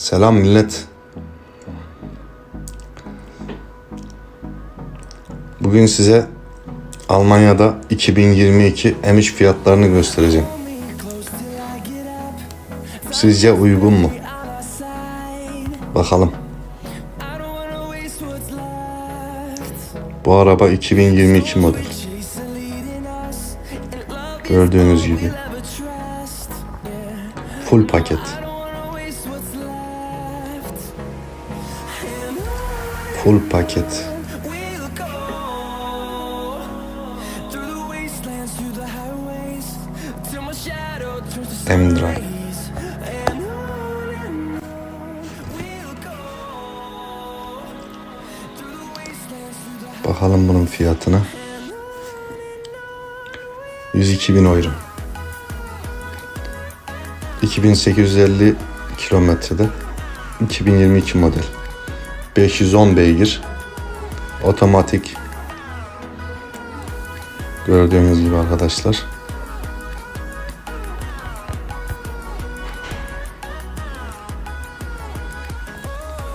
Selam millet. Bugün size Almanya'da 2022 emiş fiyatlarını göstereceğim. Sizce uygun mu? Bakalım. Bu araba 2022 model. Gördüğünüz gibi. Full paket. Full paket. M-Drive. Bakalım bunun fiyatına. 102 bin euro. 2850 kilometrede 2022 model 510 beygir. Otomatik. Gördüğünüz gibi arkadaşlar.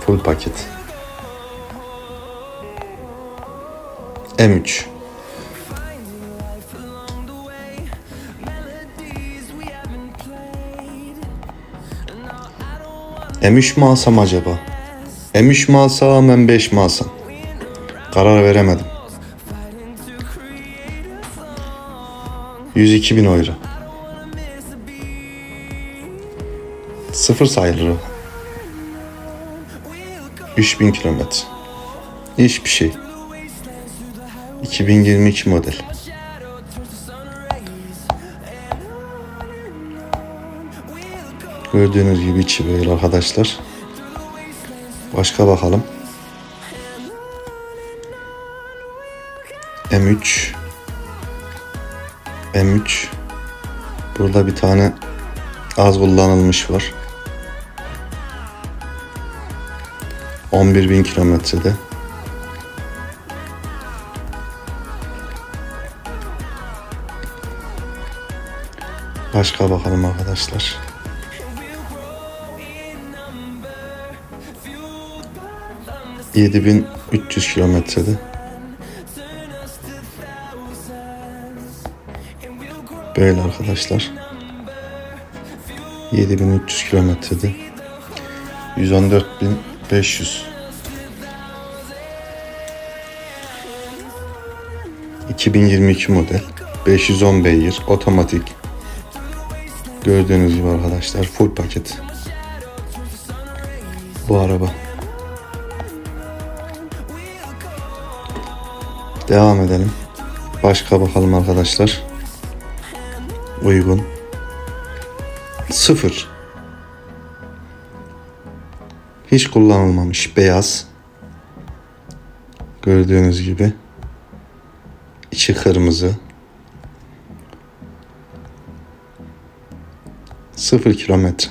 Full paket. M3 M3 mi alsam acaba? M3 mi alsam M5 mi alsam? Karar veremedim. 102 bin euro. Sıfır sayılır o. 3000 kilometre. Hiçbir şey. 2022 model. Gördüğünüz gibi içi böyle arkadaşlar. Başka bakalım. M3 M3 Burada bir tane az kullanılmış var. 11.000 kilometrede. Başka bakalım arkadaşlar. Yedi bin üç yüz kilometrede. Böyle arkadaşlar. 7300 kilometrede. 114.500 2022 model 510 beygir otomatik gördüğünüz gibi arkadaşlar full paket bu araba devam edelim. Başka bakalım arkadaşlar. Uygun. Sıfır. Hiç kullanılmamış beyaz. Gördüğünüz gibi. İçi kırmızı. Sıfır kilometre.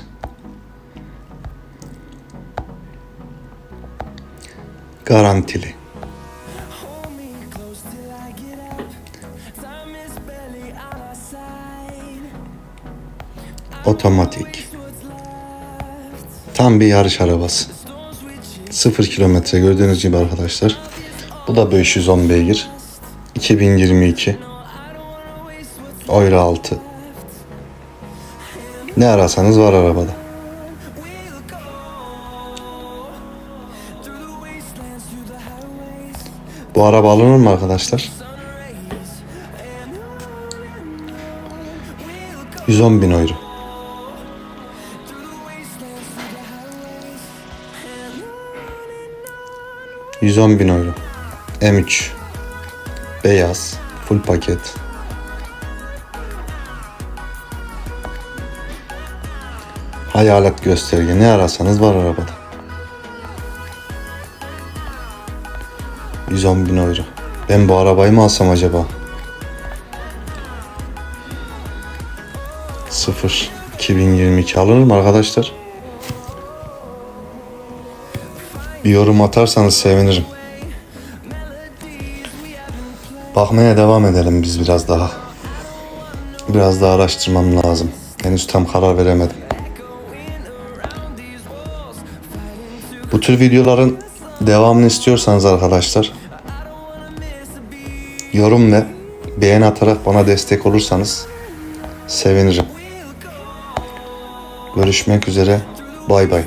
Garantili otomatik. Tam bir yarış arabası. Sıfır kilometre gördüğünüz gibi arkadaşlar. Bu da 510 beygir. 2022 Euro 6 ne arasanız var arabada. Bu araba alınır mı arkadaşlar? 110 bin euro ...110 bin euro. M3. Beyaz. Full paket. Hayalet gösterge. Ne ararsanız var arabada. 110 bin euro. Ben bu arabayı mı alsam acaba? Sıfır. 2022 alınır mı arkadaşlar? Bir yorum atarsanız sevinirim. Bakmaya devam edelim biz biraz daha. Biraz daha araştırmam lazım. Henüz tam karar veremedim. Bu tür videoların devamını istiyorsanız arkadaşlar yorum ve beğeni atarak bana destek olursanız sevinirim. Görüşmek üzere. Bay bay.